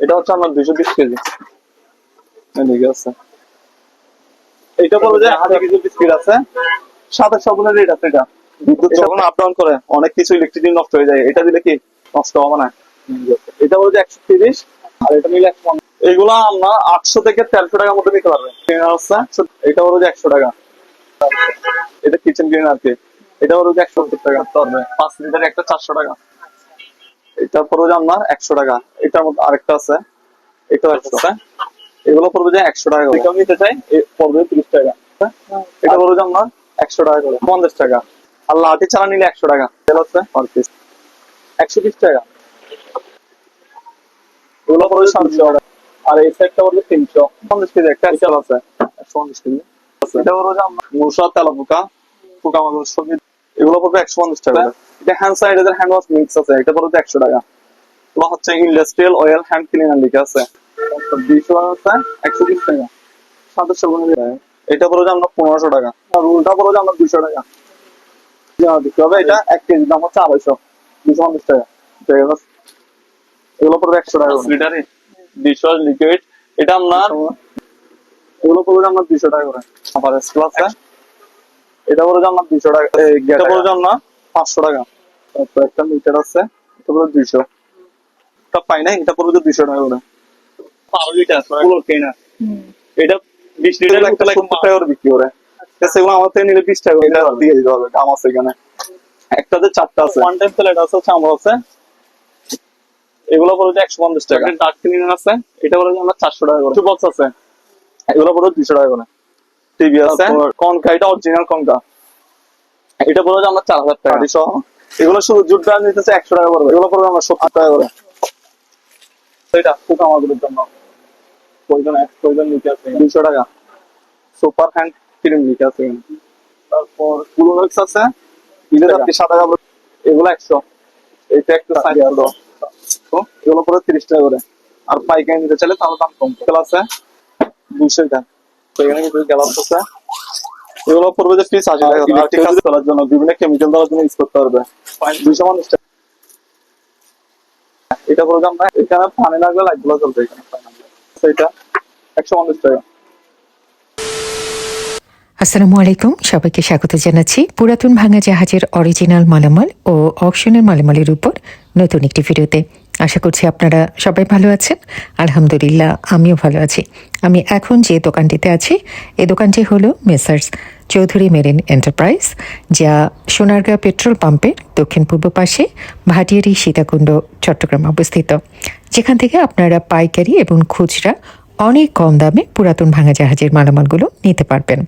এটা হচ্ছে আমার দুইশো বিশ কেজি। এদিকে আছে। এটা বলব যে হাজার কিছু বিস্কিট আছে। সাথে সবগুলো রেট আছে এটা। বিদ্যুৎ যখন আপ ডাউন করে। অনেক কিছু ইলেকট্রিসিটি নষ্ট হয়ে যায়। এটা দিলে কি নষ্ট হবে না? এটা বলব যে একশো তিরিশ আর এটা নিলে একশো পঞ্চাশ। এগুলো আমরা আটশো থেকে তেরোশো টাকার মধ্যে নিতে পারবে। হচ্ছে এটা বলব যে একশো টাকা। এটা কিচেন ক্লিনার কি। এটা বলব যে একশো সত্তর টাকা। পাঁচ লিটার একটা চারশো টাকা। এটা পড়বে আপনার একশো টাকা। এটার মধ্যে আরেকটা আছে। এটাও একশো। এগুলো পড়বে যে একশো টাকা করে। নিতে চাই পড়বে তিরিশ টাকা। এটা পড়বে যে আপনার একশো টাকা করে। পঞ্চাশ টাকা। আর লাঠি ছাড়া নিলে একশো টাকা। তেল হচ্ছে পার পিস একশো বিশ টাকা। এগুলো পড়বে সাতশো টাকা। আর এই সাইডটা পড়বে তিনশো। পঞ্চাশ কেজি একটা তেল আছে। একশো পঞ্চাশ কেজি। এটা পড়বে যে আপনার মূষা তেলা পোকা পোকা মাগুর সবজি। এগুলো পড়বে একশো পঞ্চাশ টাকা। এটা hand sanitiser hand wash mix আছে এটা পড়বে একশো টাকা। এগুলো হচ্ছে ইন্ডাস্ট্রিয়াল অয়েল হ্যান্ড ক্লিনার লিখে আছে। আছে একশো বিশ টাকা। এটা পড়বে আমরা পনেরোশো টাকা। আর রুলটা পড়বে আমরা দুইশো টাকা। যা দিতে হবে এটা এক কেজি দাম হচ্ছে আড়াইশো। দুশো পঞ্চাশ টাকা। এগুলো পড়বে টাকা। লিটারে লিকুইড এটা আপনার? এগুলো পড়বে দুইশো টাকা করে। আবার এটা পড়বে টাকা। এটা পড়বে আমরা পাঁচশো টাকা। তারপর একটা মিটার আছে এটা পড়বে দুইশো। এটা পাই না এটা পড়বে যে দুইশো টাকা করে। বারো লিটার পুরো কেনা। এটা বিশ লিটার একটা সত্তর টাকা করে বিক্রি করে। আমার থেকে নিলে বিশ টাকা করে দিয়ে দিতে হবে দাম আছে এখানে। একটাতে চারটা আছে। ওয়ান টাইম প্লেট আছে হচ্ছে আমার আছে এগুলো পড়ে যে একশো পঞ্চাশ টাকা। ডার্ক ক্লিনার আছে এটা পড়ে যে আমরা চারশো টাকা করে। বক্স আছে। এগুলো পড়ে দুইশো টাকা করে। টিভি আছে। কনকা এটা অরিজিনাল কনকা এটা যে আমরা চার হাজার টাকা। সহ এগুলো শুধু জুটটা নিতেছে একশো টাকা পড়বে এগুলো পড়বে আমরা সত্তর টাকা করে। এটা খুব আমাদের জন্য। প্রয়োজন প্রয়োজন নিতে আছে। দুইশো টাকা। সুপার হ্যান্ড ক্রিম নিতে আছে। তারপর কুলোনেক্স আছে। এগুলো আপনি সাদা কাপড় এগুলো একশো। এটা একটু সাইজ হলো এগুলো পরে তিরিশ টাকা করে। আর পাইকারি নিতে চাইলে তাহলে দাম কম। আছে দুইশো টাকা। তো এখানে কিছু গ্যালাস আছে। এগুলো পড়বে যে কাজ করার জন্য বিভিন্ন কেমিক্যাল দেওয়ার জন্য ইউজ করতে পারবে। দুইশো টাকা এটা আমরা এখানে পানি লাগলে লাইটগুলো চলবে এখানে। সেটা একশো পঞ্চাশ টাকা আসসালামু আলাইকুম সবাইকে স্বাগত জানাচ্ছি। পুরাতন ভাঙা জাহাজের অরিজিনাল মালামাল ও অকশনের মালামালের উপর নতুন একটি ভিডিওতে। আশা করছি আপনারা সবাই ভালো আছেন। আলহামদুলিল্লাহ, আমিও ভালো আছি। আমি এখন যে দোকানটিতে আছি এই দোকানটি হলো মেসার্স চৌধুরী মেরিন এন্টারপ্রাইজ, যা সোনারগাঁ পেট্রোল পাম্পের দক্ষিণ পূর্ব পাশে ভাটিয়ারি সীতাকুণ্ড, চট্টগ্রাম অবস্থিত। যেখান থেকে আপনারা পাইকারি এবং খুচরা অনেক কম দামে পুরাতন ভাঙা জাহাজের মালামালগুলো নিতে পারবেন।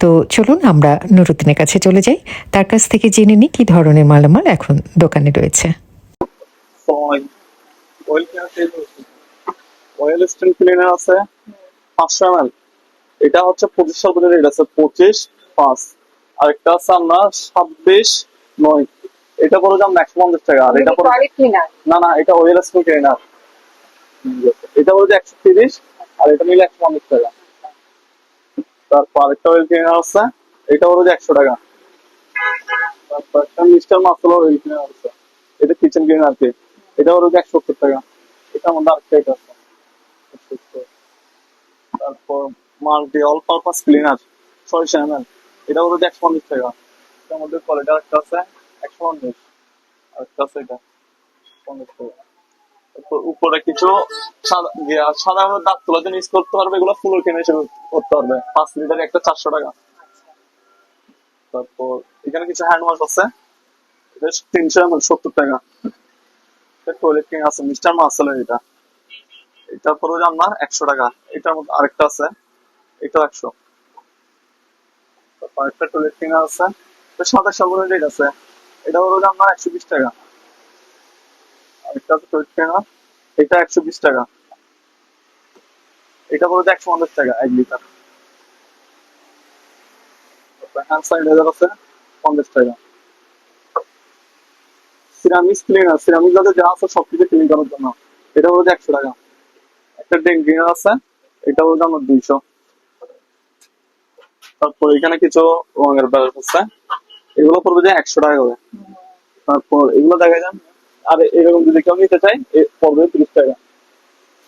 তো চলুন, আমরা নুরুদ্দিনের কাছে চলে যাই। তার কাছ থেকে জেনে নিই কী ধরনের মালামাল এখন দোকানে রয়েছে। অয়েল অয়েল স্টেন ক্লিনার আছে পাঁচশো এম এটা হচ্ছে পঁচিশ সালের রেট আছে পঁচিশ পাঁচ। আরেকটা আছে আমরা ছাব্বিশ নয়। এটা পড়ে যাম একশো পঞ্চাশ টাকা। আর এটা পড়ে না না এটা ওয়েল স্টেন ক্লিনার এটা পড়ে একশো তিরিশ আর এটা নিলে একশো পঞ্চাশ টাকা। তারপর আরেকটা ওয়েল ক্লিনার আছে এটা পড়ে একশো টাকা। তারপর একটা মিস্টার মাসলা ওয়েল ক্লিনার আছে। এটা কিচেন ক্লিনার কি। এটা হলো একশো সত্তর টাকা। এটা আমাদের আরেকটা এটা আছে। তারপর মাল্টি অল পারপাস ক্লিনার ছয়শো এম এল এটা হলো একশো পঞ্চাশ টাকা। এটার মধ্যে কোয়ালিটি আরেকটা আছে একশো পঞ্চাশ আরেকটা আছে এটা পঞ্চাশ টাকা। উপরে কিছু সাদা ইয়া, সাধারণ দাঁত তোলার জন্য ইউজ করতে পারবে এগুলো ফুল কিনে হিসেবে করতে পারবে। পাঁচ লিটার একটা চারশো টাকা। তারপর এখানে কিছু হ্যান্ড ওয়াশ আছে। এটা তিনশো এম এল সত্তর টাকা। টয়লেট কিং আছে মিস্টার মাসেলের এটা। এটা পড়বে আপনার একশো টাকা। এটার মধ্যে আরেকটা আছে, এটাও একশো। একটা টয়লেট কিং আছে এটা সাদা সবুজ রেট আছে। এটা পড়বে আপনার একশো বিশ টাকা। আরেকটা আছে টয়লেট কিং এটা একশো বিশ টাকা। এটা পড়বে একশো পঞ্চাশ টাকা, এক লিটার হ্যান্ড স্যানিটাইজার আছে, পঞ্চাশ টাকা। সিরামিক্স ক্লিনার সিরামিক যাতে যা আছে সবকিছু ক্লিন করার জন্য। এটা বলতে একশো টাকা। একটা ডেঙ্ক ক্লিনার আছে, এটা বলতে আমার দুইশো। তারপর এখানে কিছু রঙের ব্যালেন্স আছে। এগুলো পড়বে যে একশো টাকা করে। তারপর এগুলো দেখা যান আর এরকম যদি কেউ নিতে চাই পড়বে তিরিশ টাকা।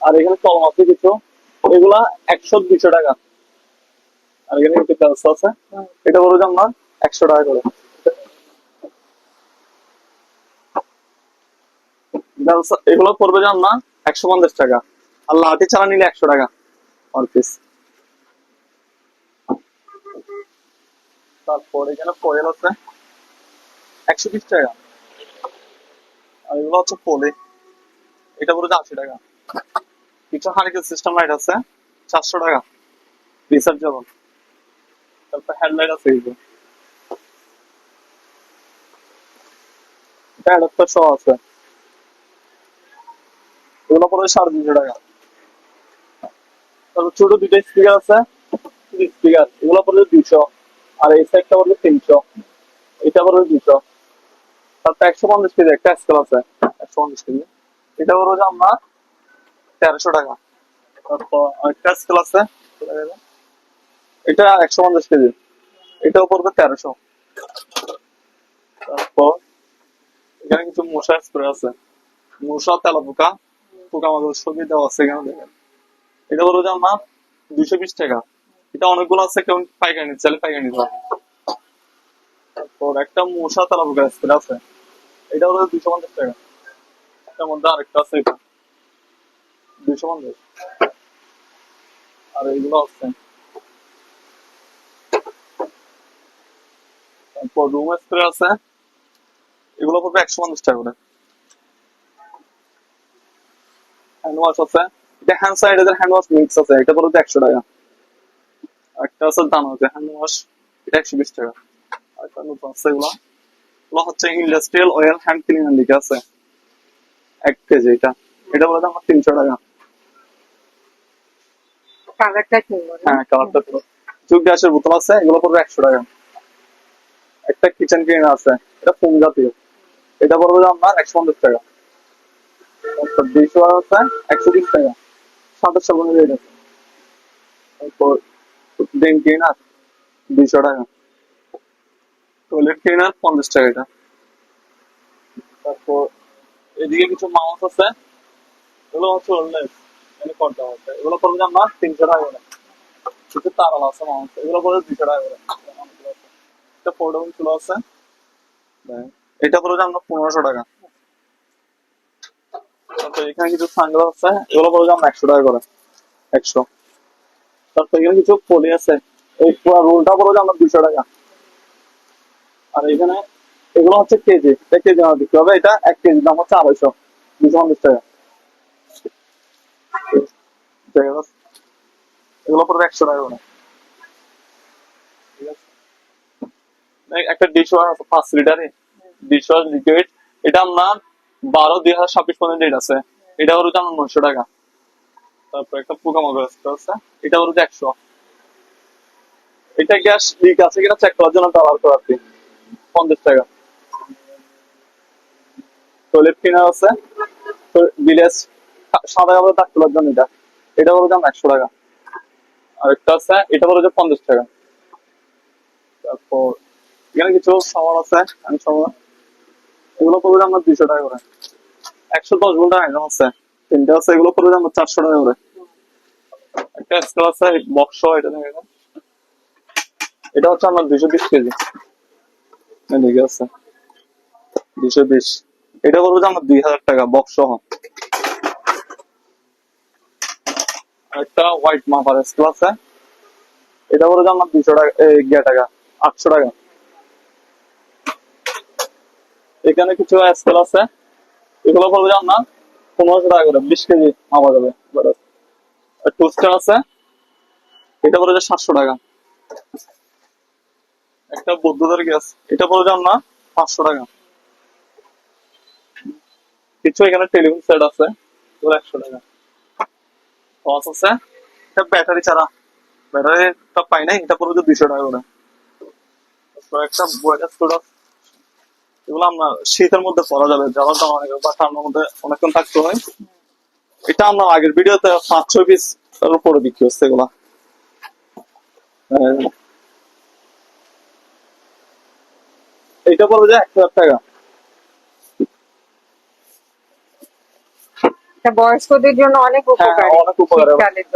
আর এখানে কলম আছে কিছু। এগুলা একশো দুইশো টাকা। আর এখানে কিছু ব্যবস্থা আছে। এটা বলো যে আমরা একশো টাকা করে। এগুলো পড়বে যে আমরা একশো পঞ্চাশ টাকা। আর লাঠি চালা নিলে একশো টাকা পার পিস তারপর এখানে কোয়েল আছে। একশো বিশ টাকা। আর এগুলো হচ্ছে পোলে এটা পড়বে আশি টাকা। কিছু হারিকেল সিস্টেম লাইট আছে, চারশো টাকা। রিচার্জেবল তারপর হেডলাইট আছে এগুলো এটা অ্যাডাপ্টার সহ আছে। এগুলো পড়বে সাড়ে তিনশো টাকা। তারপর ছোট দুইটা স্পিকার আছে স্পিকার এগুলো পড়বে দুইশো। আর এই সাইডটা পড়বে তিনশো। এটা পড়বে দুইশো। তারপর একশো পঞ্চাশ কেজি, একটা স্কেল আছে, একশো পঞ্চাশ কেজি। এটা পড়বে আমরা তেরোশো টাকা। তারপর আরেকটা স্কেল আছে এটা একশো পঞ্চাশ কেজি, এটাও পড়বে তেরোশো। তারপর এখানে কিছু মশা স্প্রে আছে। মশা তেলা পোকা পোকা আমাদের ছবি দেওয়া আছে এখানে দেখেন। এটা বলব যে আমার দুইশো বিশ টাকা। এটা অনেকগুলো আছে কেমন পাইকারি নিচ্ছে চাইলে পাইকারি নিতে হবে তারপর একটা মশা তেলা পোকা স্প্রে আছে। এটা হলো দুইশো পঞ্চাশ টাকা। এটার মধ্যে আরেকটা আছে এটা। দুইশো পঞ্চাশ। আর এইগুলো আছে। তারপর রুম স্প্রে আছে, এগুলো পড়বে একশো পঞ্চাশ টাকা করে। হ্যান্ড ওয়াশ আছে। এটা hand sanitiser hand wash mix আছে। এটা পড়বে একশো টাকা। একটা আছে দানা আছে হ্যান্ড ওয়াশ এটা একশো বিশ টাকা। আর একটা নতুন আছে এগুলো। এগুলো হচ্ছে ইন্ডাস্ট্রিয়াল অয়েল হ্যান্ড ক্লিনার লিখে আছে। এক কেজি এটা। এটা বলে আমার তিনশো টাকা। কালারটা হ্যাঁ কালারটা গ্যাসের বোতল আছে এগুলো পড়বে একশো টাকা। একটা কিচেন ক্লিনার আছে। এটা ফোম জাতীয়। এটা পড়বে আপনার একশো পঞ্চাশ টাকা। ওয়াশ আছে একশো বিশ টাকা সাতাশ সাবানের রেট আছে তারপর ড্রেন ক্লিনার দুইশো টাকা টয়লেট ক্লিনার পঞ্চাশ টাকা এটা তারপর এদিকে কিছু মাউস আছে এগুলো হচ্ছে ওল্ডলেস মানে করতে হচ্ছে এগুলো পড়বে আপনার তিনশো টাকা করে কিছু তারাল আছে মাউস এগুলো পড়বে দুইশো টাকা করে এটা ফোল্ডেবল চুলো আছে এটা পড়বে আমরা পনেরোশো টাকা। তারপর এখানে কিছু সানগ্লাস আছে, এগুলো পড়বে আমরা একশো টাকা করে, একশো। তারপর এখানে কিছু পলি আছে, এই রোলটা পড়বে আমরা দুশো টাকা। আর এখানে এগুলো হচ্ছে কেজি, এটা কেজি আমার বিক্রি হবে এটা এক কেজি, দাম হচ্ছে আড়াইশো, দুশো পঞ্চাশ টাকা। এগুলো একশো টাকা করে। একটা ডিশ ওয়াশ আছে, পাঁচ লিটারে ডিশ ওয়াশ লিকুইড এটা আপনার বারো দুই হাজার ছাব্বিশ পর্যন্ত রেট আছে। এটা হচ্ছে আমার নয়শো টাকা। তারপর একটা পোকামাকড় আছে এটা হচ্ছে একশো। এটা গ্যাস লিক আছে কিনা চেক করার জন্য ব্যবহার করা আর কি পঞ্চাশ টাকা। টয়লেট ক্লিনার আছে। বিলেজ সাদা কাপড়ে দাগ তোলার জন্য এটা। এটা হলো দাম একশো টাকা। আরেকটা আছে, এটা হলো যে পঞ্চাশ টাকা। তারপর এখানে কিছু সামান আছে, আমি সামান এগুলো পড়বে আমরা দুইশো টাকা করে। একশো দশ ঘণ্টা আইটেম আছে। তিনটা আছে এগুলো পড়বে আমরা চারশো টাকা করে। একটা স্কেল আছে বক্স এটা দেখে এটা হচ্ছে আমার দুইশো বিশ কেজি। এদিকে আছে। দুইশো বিশ। এটা বলব যে আমার দুই হাজার টাকা বক্স সহ। একটা হোয়াইট মাপার স্কেল আছে। এটা বলব যে আমার দুইশো টাকা টাকা আটশো টাকা। এখানে কিছু স্কেল আছে। এগুলো বলব যে আপনার পনেরোশো টাকা করে, বিশ কেজি মাপা যাবে। টুস্টার আছে। এটা বলে যে সাতশো টাকা। একটা বৌদ্ধদের গ্যাস। এটা বলে পাঁচশো টাকা। কিছু এখানে টেলিফোন সেট আছে। একশো টাকা। টস আছে। এটা ব্যাটারি ছাড়া। ব্যাটারিটা পাই নাই, এটা পড়বে দুইশো টাকা করে। একটা এগুলো আপনার শীতের মধ্যে পরা যাবে যারা দাম অনেক বা ঠান্ডার মধ্যে অনেকক্ষণ থাকতে হয়। এটা আমরা আগের ভিডিওতে পাঁচশো পিস এর উপরে বিক্রি হচ্ছে এগুলা। হ্যাঁ। এটা পড়বে যে এক হাজার টাকা। বয়স্কদের জন্য অনেক হ্যাঁ উপকারী অনেক উপকার।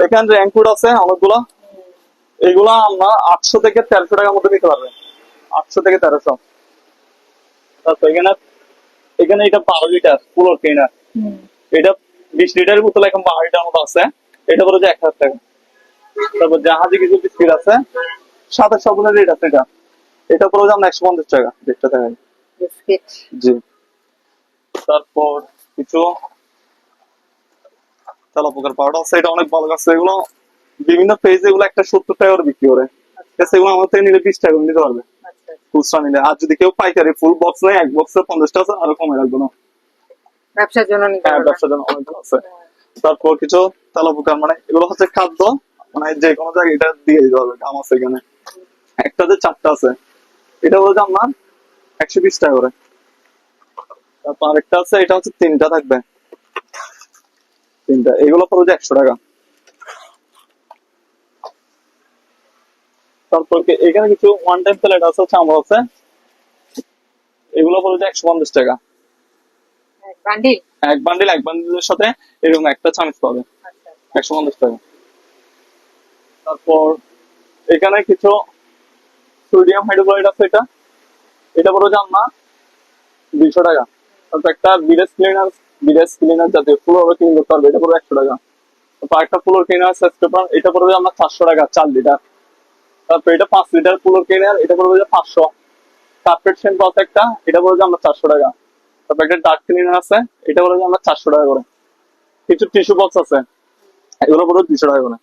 এখানে র্যাঙ্কুড আছে অনেকগুলো এগুলো আমরা আটশো থেকে তেরোশো টাকার মধ্যে নিতে পারবেন আটশো থেকে তেরোশো। এখানে এখানে এটা বারো লিটার এটা বিশ লিটারের বোতল এখন বারো লিটার মতো আছে। এটা বলে যে এক হাজার টাকা। তারপর জাহাজে কিছু বিস্কিট আছে। রেট আছে এটা। এটা পড়ে একশো পঞ্চাশ টাকা দেড়টা টাকা। জি। তারপর কিছু তেলা পোকার পাউডার আছে। এটা অনেক ভালো আছে। এগুলো বিভিন্ন পেজে এগুলো একটা সত্তর টাকা করে বিক্রি করে। আছে এগুলো আমার থেকে নিলে বিশ টাকা করে নিতে পারবে। আচ্ছা খুচরা নিলে। আর যদি কেউ পাইকারি ফুল বক্স নেয় এক বক্সে পঞ্চাশটা আছে আরও কমে রাখব না? ব্যবসার জন্য হ্যাঁ ব্যবসার জন্য অনেক আছে। তারপর কিছু তেলা পোকার মানে এগুলো হচ্ছে খাদ্য মানে যে কোনো জায়গায় এটা দিয়ে দিতে হবে দাম আছে এখানে। একটাতে চারটা আছে এটা বলছে আপনার একশো বিশ টাকা করে। তারপর আরেকটা আছে এটা হচ্ছে তিনটা থাকবে। তিনটা এগুলো পড়বে একশো টাকা। তারপর এখানে কিছু ওয়ান টাইম প্লেট আছে হচ্ছে আমার আছে এগুলো পড়বে একশো পঞ্চাশ টাকা। বান্ডিল এক বান্ডিল এক বান্ডিলের সাথে এরকম একটা চামিচ পাবে। আচ্ছা একশো পঞ্চাশ টাকা। তারপর এখানে কিছু সোডিয়াম হাইড্রোক্লোরাইড আছে এটা। এটা বড় জান না দুইশো টাকা। তারপর একটা বিরেস ক্লিনার বিরেস ক্লিনার জাতীয় ফুল হবে ক্লিন করতে পারবে এটা পড়বে একশো টাকা। তারপর একটা ফুলোর ক্লিনার সাইজ পেপার এটা পড়বে আপনার চারশো টাকা চার লিটার তারপর এটা পাঁচ লিটার ফুলোর ক্লিনার এটা পড়বে যে পাঁচশো। কার্পেট শ্যাম্পু আছে একটা, এটা পড়বে যে আমরা চারশো টাকা। তারপর একটা ডার্ক ক্লিনার আছে, এটা পড়বে যে আমরা চারশো টাকা করে। কিছু টিস্যু বক্স আছে, এগুলো পড়বে দুশো টাকা করে।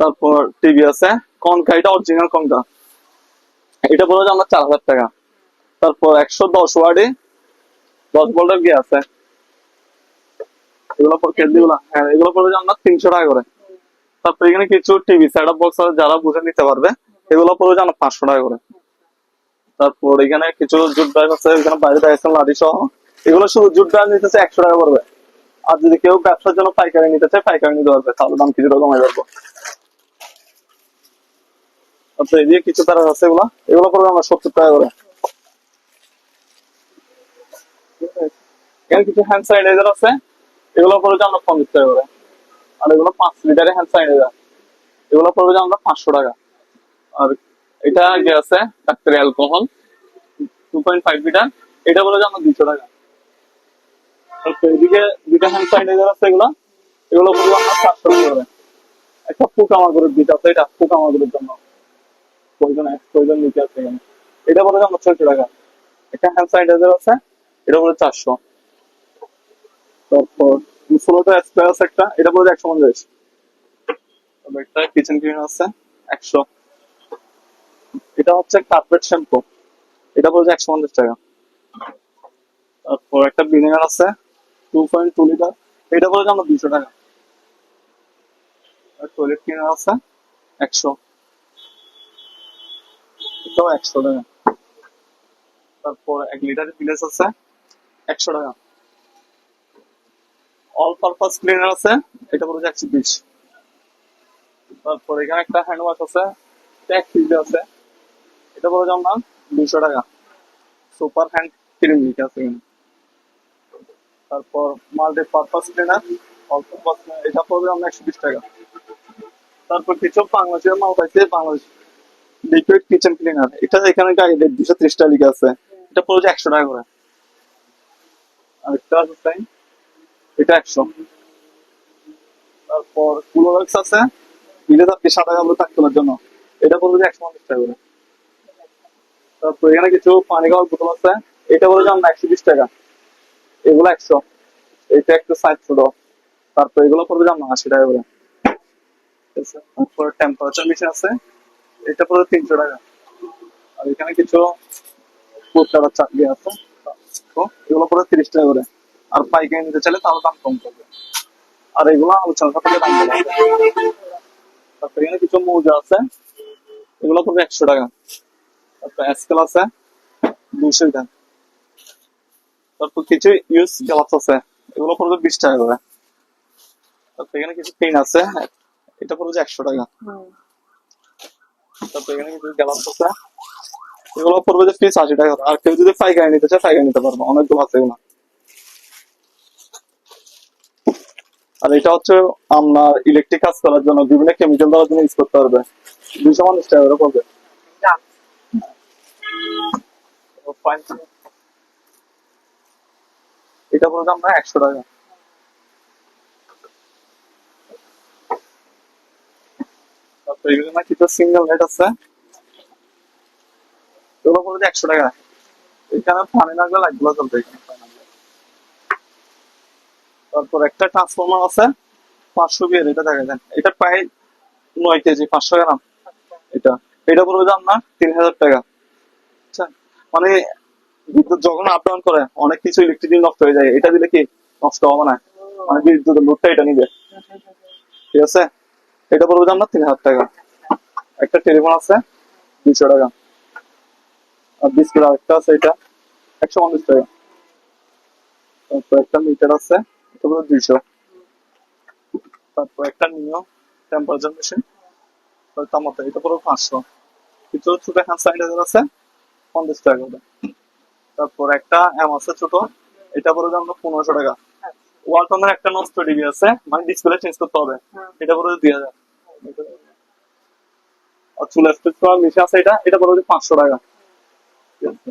তারপর টিভি আছে কনকা এটা অরিজিনাল কনকা এটা পড়বে যে আমরা চার হাজার টাকা। তারপর একশো দশ ওয়ার্ডে দশ ভোল্টের কি আছে। এগুলো পরগুলা হ্যাঁ এগুলো পড়বে যে আমরা তিনশো টাকা করে। তারপর এখানে কিছু টিভি সেট আপ বক্স যারা বুঝে নিতে পারবে, এগুলো যে আমরা পাঁচশো টাকা করে। তারপর এখানে কিছু জুট ব্রাশ আছে, এখানে বাইরে দেখাচ্ছেন লাডি সহ। এগুলো শুধু জুট ব্রাশ নিতেছে একশো টাকা পড়বে। আর যদি কেউ ব্যবসার জন্য পাইকারি নিতে চায়, পাইকারি নিতে পারবে, তাহলে দাম কিছুটা কমে যাবে আচ্ছা এই কিছু তারা আছে এগুলো। এগুলো পড়বে আমরা সত্তর টাকা করে। এখানে কিছু হ্যান্ড স্যানিটাইজার আছে, এগুলো পড়বে আমরা পঞ্চাশ টাকা করে। আর এগুলো পাঁচ লিটারের হ্যান্ড স্যানিটাইজার এগুলো পড়বে যে আমরা পাঁচশো টাকা। আর এটা আগে আছে? ডাক্তারি alcohol two point five litre এটা বলে যে আমরা দুশো টাকা। এদিকে দুটা হ্যান্ড স্যানিটাইজার আছে এগুলো। এগুলো পড়বে আমরা চারশো টাকা করে। একটা পোকামাকড়ের দিতে আছে, এটা পোকামাকড়ের জন্য। প্রয়োজন প্রয়োজন নিতে আছে এখানে। এটা বলে যে আমরা ছয়শো টাকা। একটা হ্যান্ড স্যানিটাইজার আছে, এটা বলে চারশো। তারপর স্প্রে আছে একটা, এটা বলে একশো পঞ্চাশ একটা কিচেন ক্লিন আছে, একশো। এটা হচ্ছে কার্পেট শ্যাম্পু এটা বলছে একশো পঞ্চাশ টাকা। তারপর একটা ভিনেগার আছে টু পয়েন্ট টু লিটার এটা বলছে আমরা দুশো টাকা। টয়লেট ক্লিনার আছে, একশো। এটাও একশো টাকা। তারপর এক লিটারের প্লেস আছে, একশো টাকা। অল পারপাস ক্লিনার আছে। এটা বলছে একশো বিশ। তারপর এখানে একটা হ্যান্ড ওয়াশ আছে। এটা এক কেজি আছে। এটা বলে আমরা দুশো টাকা। সুপার হ্যান্ড ক্রিম লিখে আছে তারপর মাল্টি পারপাস ক্লিনার অল্প এটা পড়বে আমরা একশো বিশ টাকা। তারপর কিছু বাংলাদেশের মাল পাইছে, বাংলাদেশ লিকুইড কিচেন ক্লিনার এটা এখানে গাইড দুশো ত্রিশ টাকা লিখে আছে। এটা পড়বে একশো টাকা করে। আর একটা আছে এটা একশো। তারপর কুলোরেক্স আছে। দিলে আপনি সাদা কাপড় থাকতে জন্য। এটা পড়বে একশো পঞ্চাশ টাকা করে। তারপর এখানে কিছু পানি খাওয়ার বোতল আছে। এটা বলে আমরা একশো বিশ টাকা। এগুলো একশো। এটা একটু সাইজ ছোট। তারপর এগুলো পড়বে আমরা আশি টাকা করে? তারপর টেম্পারেচার মেশিন আছে। এটা পড়বে তিনশো টাকা। আর এখানে কিছু পোস্টার চাকরি আছে। এগুলো পড়বে তিরিশ টাকা করে। আর পাইকারি নিতে চাইলে তাহলে দাম কম করবে। আর এগুলো আলোচনা সাপেক্ষে দাম কম এখানে কিছু মৌজা আছে। এগুলো পড়বে একশো টাকা। তারপর এসকেল আছে দুশো টাকা। তারপর কিছু ইউজ গ্লাস আছে। এগুলো পড়বে বিশ টাকা করে। তারপর এখানে কিছু পেন আছে। এটা পড়বে একশো টাকা। তারপর এখানে কিছু গ্লাস আছে। এগুলো পড়বে যে পিস আশি টাকা। আর কেউ যদি পাইকারি নিতে চায়, পাইকারি নিতে পারবে। অনেকগুলো আছে এগুলো। আর এটা হচ্ছে আপনার ইলেকট্রিক কাজ করার জন্য বিভিন্ন কেমিক্যাল দেওয়ার জন্য ইউজ করতে পারবে। দুইশো পঞ্চাশ টাকা করে পড়বে দাম এটা পড়বে আমরা একশো টাকা। এগুলো না সিঙ্গেল নেট আছে। এগুলো একশো টাকা। এখানে পানি লাগলে লাগগুলো চলবে এখানে। তারপর একটা ট্রান্সফর্মার আছে, পাঁচশো বিয়ের, এটা দেখা যায়। এটা প্রায় নয় কেজি, পাঁচশো গ্রাম। এটা এটা পড়বে দাম না তিন হাজার টাকা। আচ্ছা মানে বিদ্যুৎ যখন আপ ডাউন করে, অনেক কিছু ইলেকট্রিসিটি নষ্ট হয়ে যায়। এটা দিলে কি নষ্ট হবে না? মানে বিদ্যুতের লোডটা এটা নিবে। ঠিক আছে? এটা পড়বে দাম না তিন হাজার টাকা। একটা টেলিফোন আছে, দুইশো টাকা। আর ডিসপ্লে আরেকটা আছে, এটা একশো পঞ্চাশ টাকা। তারপর একটা মিটার আছে। পড়বে দুইশো। তারপর একটা নিও টেম্পারেচার মেশিন তামাতে এটা পড়বে পাঁচশো। কিছু ছোট হ্যান্ড স্যানিটাইজার আছে, পঞ্চাশ টাকা করে। তারপর একটা এম আছে ছোট, এটা পড়বে দাম পনেরোশো টাকা। ওয়ালটনের একটা নষ্ট টিভি আছে মানে ডিসপ্লে চেঞ্জ করতে হবে। এটা পড়বে দুই হাজার। আর চুল স্পেস করার মেশিন আছে এটা এটা পড়বে পাঁচশো টাকা। ঠিক আছে?